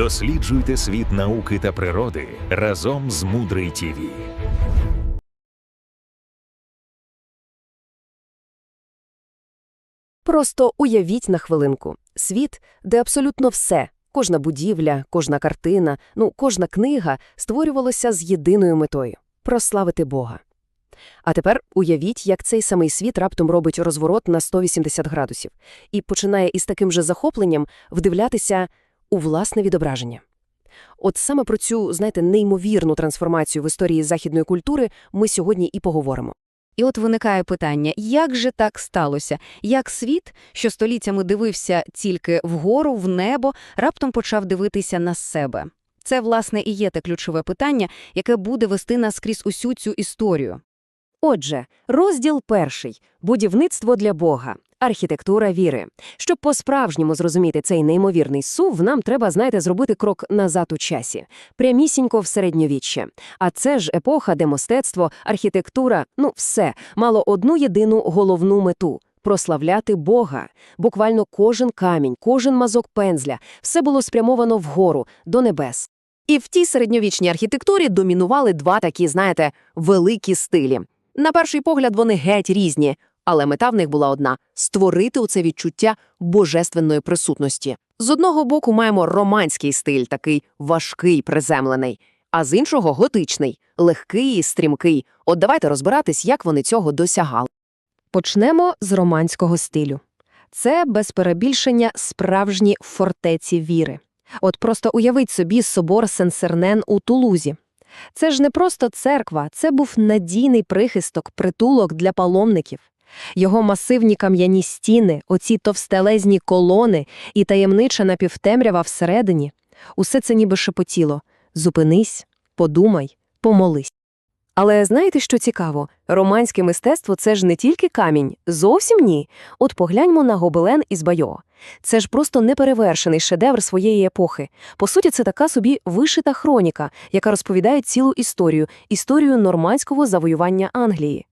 Досліджуйте світ науки та природи разом з Мудрий ТІВІ. Просто уявіть на хвилинку світ, де абсолютно все, кожна будівля, кожна картина, ну, кожна книга створювалося з єдиною метою прославити Бога. А тепер уявіть, як цей самий світ раптом робить розворот на 180 градусів і починає із таким же захопленням вдивлятися у власне відображення. От саме про цю, знаєте, неймовірну трансформацію в історії західної культури ми сьогодні і поговоримо. І от виникає питання, як же так сталося? Як світ, що століттями дивився тільки вгору, в небо, раптом почав дивитися на себе? Це, власне, і є те ключове питання, яке буде вести нас крізь усю цю історію. Отже, розділ перший – будівництво для Бога, архітектура віри. Щоб по-справжньому зрозуміти цей неймовірний сув, нам треба, знаєте, зробити крок назад у часі, прямісінько в середньовіччя. А це ж епоха, де мистецтво, архітектура, ну все, мало одну єдину головну мету – прославляти Бога. Буквально кожен камінь, кожен мазок пензля – все було спрямовано вгору, до небес. І в тій середньовічній архітектурі домінували два такі, знаєте, великі стилі. На перший погляд вони геть різні, але мета в них була одна – створити оце відчуття божественної присутності. З одного боку маємо романський стиль, такий важкий, приземлений, а з іншого – готичний, легкий і стрімкий. От давайте розбиратись, як вони цього досягали. Почнемо з романського стилю. Це, без перебільшення, справжні фортеці віри. От просто уявіть собі собор Сен-Сернен у Тулузі. Це ж не просто церква, це був надійний прихисток, притулок для паломників. Його масивні кам'яні стіни, оці товстелезні колони і таємнича напівтемрява всередині – усе це ніби шепотіло. Зупинись, подумай, помолись. Але знаєте, що цікаво? Романське мистецтво – це ж не тільки камінь, зовсім ні. От погляньмо на гобелен із Байо. Це ж просто неперевершений шедевр своєї епохи. По суті, це така собі вишита хроніка, яка розповідає цілу історію, історію нормандського завоювання Англії.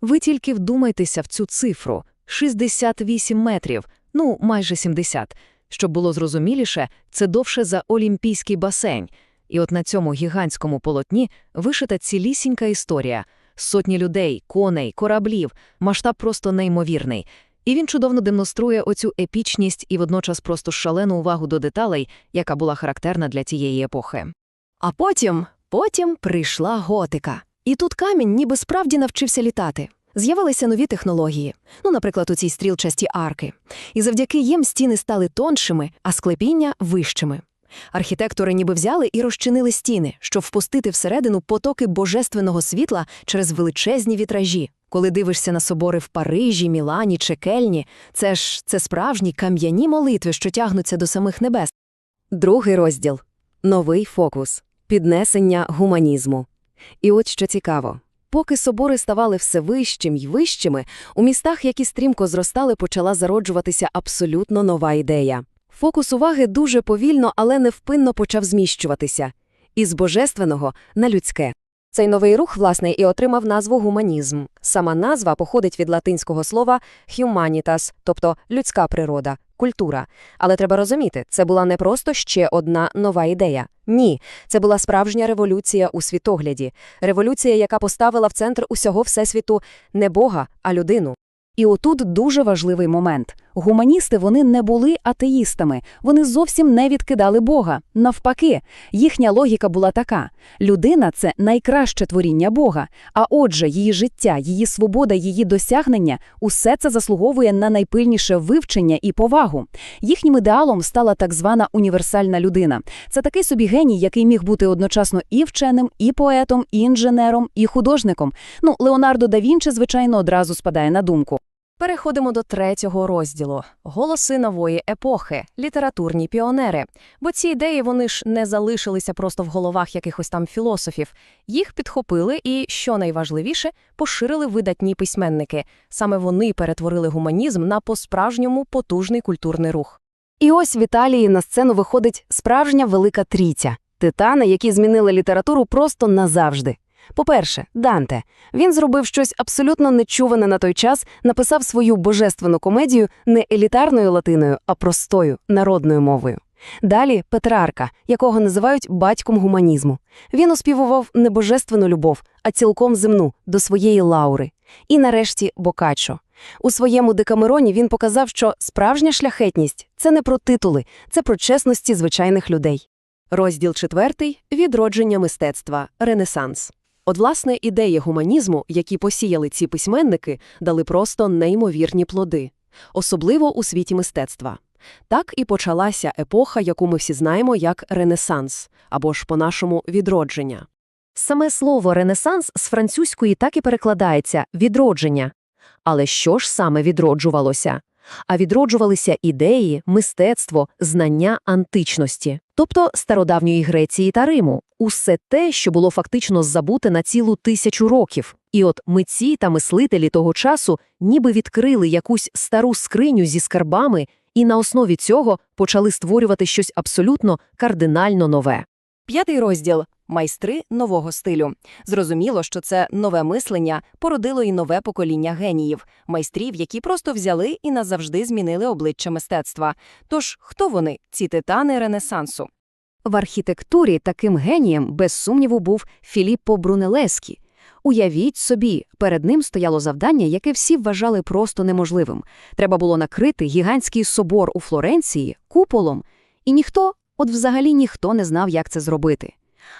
Ви тільки вдумайтеся в цю цифру – 68 метрів, ну майже 70. Щоб було зрозуміліше, це довше за Олімпійський басейн. І от на цьому гігантському полотні вишита цілісінька історія. Сотні людей, коней, кораблів, масштаб просто неймовірний. І він чудовно демонструє оцю епічність і водночас просто шалену увагу до деталей, яка була характерна для тієї епохи. А потім, потім прийшла готика. І тут камінь ніби справді навчився літати. З'явилися нові технології, ну, наприклад, у цій стрілчасті арки. І завдяки їм стіни стали тоншими, а склепіння вищими. Архітектори ніби взяли і розчинили стіни, щоб впустити всередину потоки божественного світла через величезні вітражі. Коли дивишся на собори в Парижі, Мілані чи Кельні, це ж це справжні кам'яні молитви, що тягнуться до самих небес. Другий розділ новий фокус піднесення гуманізму. І от що цікаво. Поки собори ставали все вищим й вищими, у містах, які стрімко зростали, почала зароджуватися абсолютно нова ідея. Фокус уваги дуже повільно, але невпинно почав зміщуватися із божественного на людське. Цей новий рух, власне, і отримав назву гуманізм. Сама назва походить від латинського слова humanitas, тобто людська природа, культура. Але треба розуміти, це була не просто ще одна нова ідея. Ні, це була справжня революція у світогляді, революція, яка поставила в центр усього всесвіту не Бога, а людину. І отут дуже важливий момент. Гуманісти вони не були атеїстами, вони зовсім не відкидали Бога. Навпаки, їхня логіка була така: людина це найкраще творіння Бога. А отже, її життя, її свобода, її досягнення усе це заслуговує на найпильніше вивчення і повагу. Їхнім ідеалом стала так звана універсальна людина. Це такий собі геній, який міг бути одночасно і вченим, і поетом, і інженером, і художником. Ну, Леонардо да Вінчі, звичайно, одразу спадає на думку. Переходимо до третього розділу голоси нової епохи, літературні піонери. Бо ці ідеї вони ж не залишилися просто в головах якихось там філософів. Їх підхопили і, що найважливіше, поширили видатні письменники. Саме вони перетворили гуманізм на по-справжньому потужний культурний рух. І ось в Італії на сцену виходить справжня велика трійця титани, які змінили літературу просто назавжди. По-перше, Данте. Він зробив щось абсолютно нечуване на той час, написав свою божественну комедію не елітарною латиною, а простою народною мовою. Далі Петрарка, якого називають батьком гуманізму. Він оспівував не божественну любов, а цілком земну, до своєї Лаури. І нарешті Бокаччо. У своєму Декамероні він показав, що справжня шляхетність – це не про титули, це про чесності звичайних людей. Розділ четвертий – відродження мистецтва, Ренесанс. От, власне, ідеї гуманізму, які посіяли ці письменники, дали просто неймовірні плоди. Особливо у світі мистецтва. Так і почалася епоха, яку ми всі знаємо як Ренесанс, або ж по-нашому відродження. Саме слово «ренесанс» з французької так і перекладається «відродження». Але що ж саме відроджувалося? А відроджувалися ідеї, мистецтво, знання античності, тобто стародавньої Греції та Риму. Усе те, що було фактично забуте на цілу тисячу років. І от митці та мислителі того часу ніби відкрили якусь стару скриню зі скарбами і на основі цього почали створювати щось абсолютно кардинально нове. П'ятий розділ майстри нового стилю. Зрозуміло, що це нове мислення породило і нове покоління геніїв, майстрів, які просто взяли і назавжди змінили обличчя мистецтва. Тож хто вони, ці титани Ренесансу? В архітектурі таким генієм, без сумніву, був Філіппо Брунелескі. Уявіть собі, перед ним стояло завдання, яке всі вважали просто неможливим. Треба було накрити гігантський собор у Флоренції куполом, і ніхто, от взагалі ніхто не знав, як це зробити.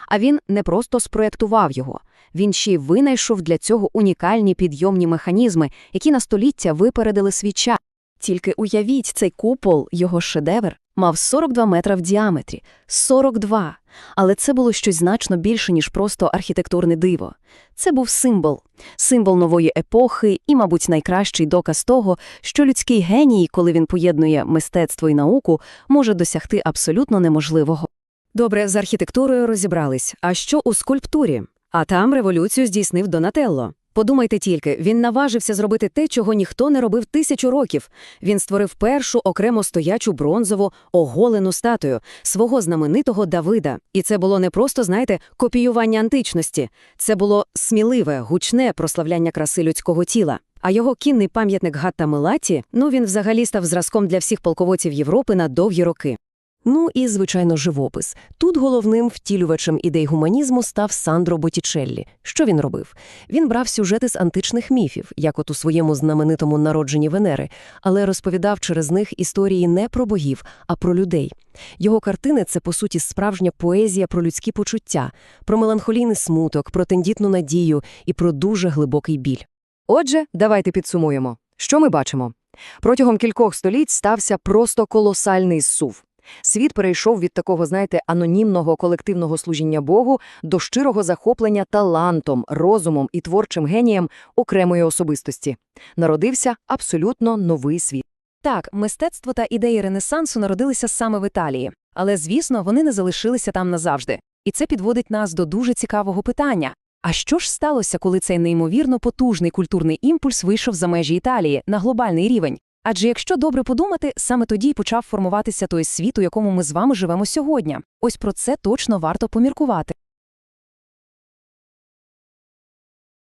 А він не просто спроєктував його, він ще й винайшов для цього унікальні підйомні механізми, які на століття випередили свій час. Тільки уявіть, цей купол, його шедевр, мав 42 метра в діаметрі. 42! Але це було щось значно більше, ніж просто архітектурне диво. Це був символ. Символ нової епохи і, мабуть, найкращий доказ того, що людський геній, коли він поєднує мистецтво і науку, може досягти абсолютно неможливого. Добре, з архітектурою розібрались. А що у скульптурі? А там революцію здійснив Донателло. Подумайте тільки, він наважився зробити те, чого ніхто не робив тисячу років. Він створив першу окремо стоячу бронзову оголену статую свого знаменитого Давида. І це було не просто, знаєте, копіювання античності. Це було сміливе, гучне прославляння краси людського тіла. А його кінний пам'ятник Гатта Мелаті, ну він взагалі став зразком для всіх полководців Європи на довгі роки. Ну і, звичайно, живопис. Тут головним втілювачем ідей гуманізму став Сандро Боттічеллі. Що він робив? Він брав сюжети з античних міфів, як от у своєму знаменитому народженні Венери, але розповідав через них історії не про богів, а про людей. Його картини – це, по суті, справжня поезія про людські почуття, про меланхолійний смуток, про тендітну надію і про дуже глибокий біль. Отже, давайте підсумуємо. Що ми бачимо? Протягом кількох століть стався просто колосальний зсув. Світ перейшов від такого, знаєте, анонімного колективного служіння Богу до щирого захоплення талантом, розумом і творчим генієм окремої особистості. Народився абсолютно новий світ. Так, мистецтво та ідеї Ренесансу народилися саме в Італії, але, звісно, вони не залишилися там назавжди. І це підводить нас до дуже цікавого питання. А що ж сталося, коли цей неймовірно потужний культурний імпульс вийшов за межі Італії на глобальний рівень? Адже якщо добре подумати, саме тоді й почав формуватися той світ, у якому ми з вами живемо сьогодні. Ось про це точно варто поміркувати.